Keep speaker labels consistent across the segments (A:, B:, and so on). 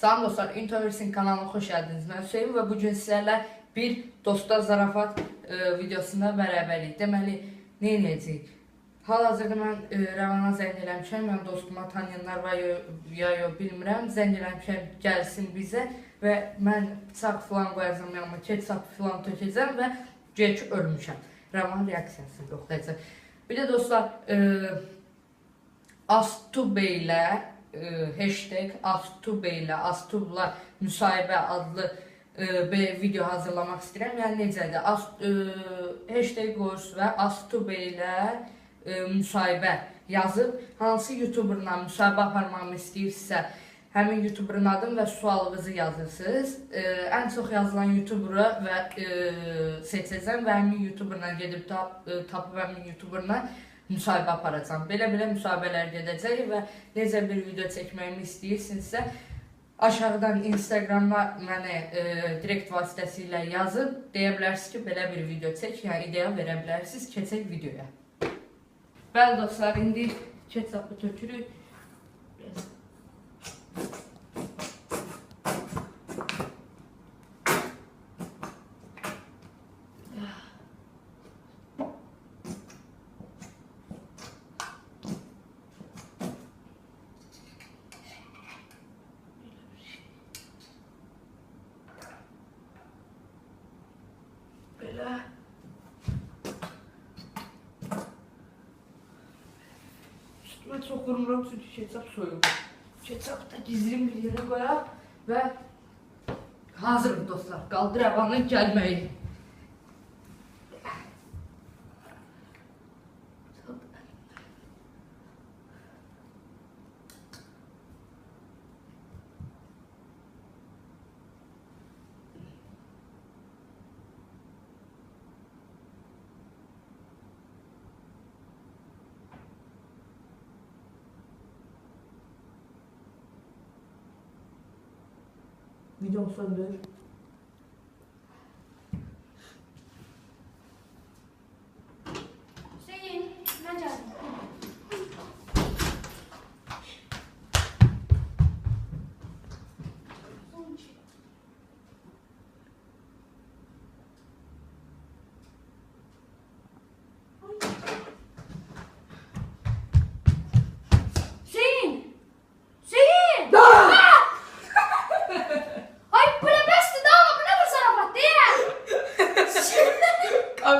A: Salam dostlar, Introversin kanalına hoş geldiniz. Ben Hüseyin ve bugün sizlerle bir dosta zarafat e, videosunda beraberik. Deməli, ne edəcəyik? Hal-hazırda mən e, Rəvana zəng eləmişəm, mən dostuma tanıyanlar var ya, ya yo bilmirəm. Zəng eləmişəm, gəlsin bizə və mən çap filan qoyacağam yanıma, ketçap filan tökəcəm və ki ölmüşəm. Rəvan reaksiyasını yoxlayacaq. Bir də dostlar, e, Astube ilə e, hashtag Astube ilə Astubla müsahibə adlı e, bir video hazırlamaq istəyirəm. Yəni necədir? Ast, e, hashtag qoyursunuz və Astube ilə e, müsahibə yazıb hansı YouTuberla müsahibə aparmamı istəyirsə həmin YouTuberın adını və sualınızı yazırsınız. E, ən çox yazılan YouTubera və e, seçəcəm və həmin YouTuberla gedib tap, e, tapıb həmin YouTuberla müsahibə aparacağam. Belə-belə müsahibələr gedəcək və necə bir video çəkməyimi istəyirsinizsə aşağıdan Instagrama mənə e, direkt vasitəsilə yazıb deyə bilərsiniz ki, belə bir video çək, yəni ideya verə bilərsiniz, keçək videoya. Bəli dostlar, indi ketçapı tökürük. Böyle. Üstüne çok kurumuram çünkü ketçap soyum. Ketçapı da gizli bir yere koyar ve hazırım dostlar. Qaldır havanın gəlməyini. Videomu söndür.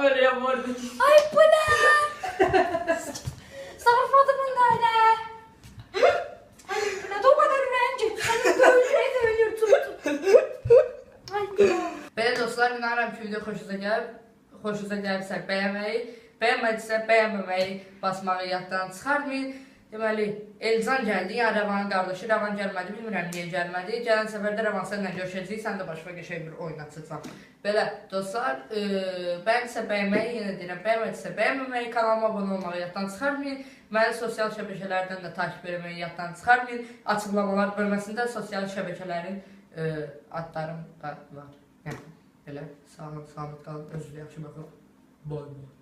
B: Amelia Mordek. Ay, pula!
A: Sarfladım onlarla.
B: Ay, pula da o kadar öğrenci. Hani böyle de ölür tuttu. Ay, pula.
A: Belə dostlar, inanıram ki, video xoşunuza gəlib. Xoşunuza gəlibsə bəyənməyi, bəyənmədisə bəyənməməyi basmağı yaddan çıxartmayın. Deməli, Elcan gəldi, yəni Rəvanın qardaşı. Rəvan gəlmədi, bilmirəm niyə gəlmədi. Gələn səfərdə Rəvan səninlə görüşəcəyik, sən də başqa qəşəng bir oyun açacağam. Belə dostlar, e, bəyənsə bəyənməyi, yenə deyirəm, bəyənmədisə bəyənməməyi, kanalıma abunə olmağı yaddan çıxarmayın. Məni sosial şəbəkələrdən də takip etməyi yaddan çıxarmayın. Açıqlamalar bölməsində sosial şəbəkələrin e, adlarım da var. Yəni belə sağ olun, salamat qalın, özünüzə yaxşı baxın. Boy boy.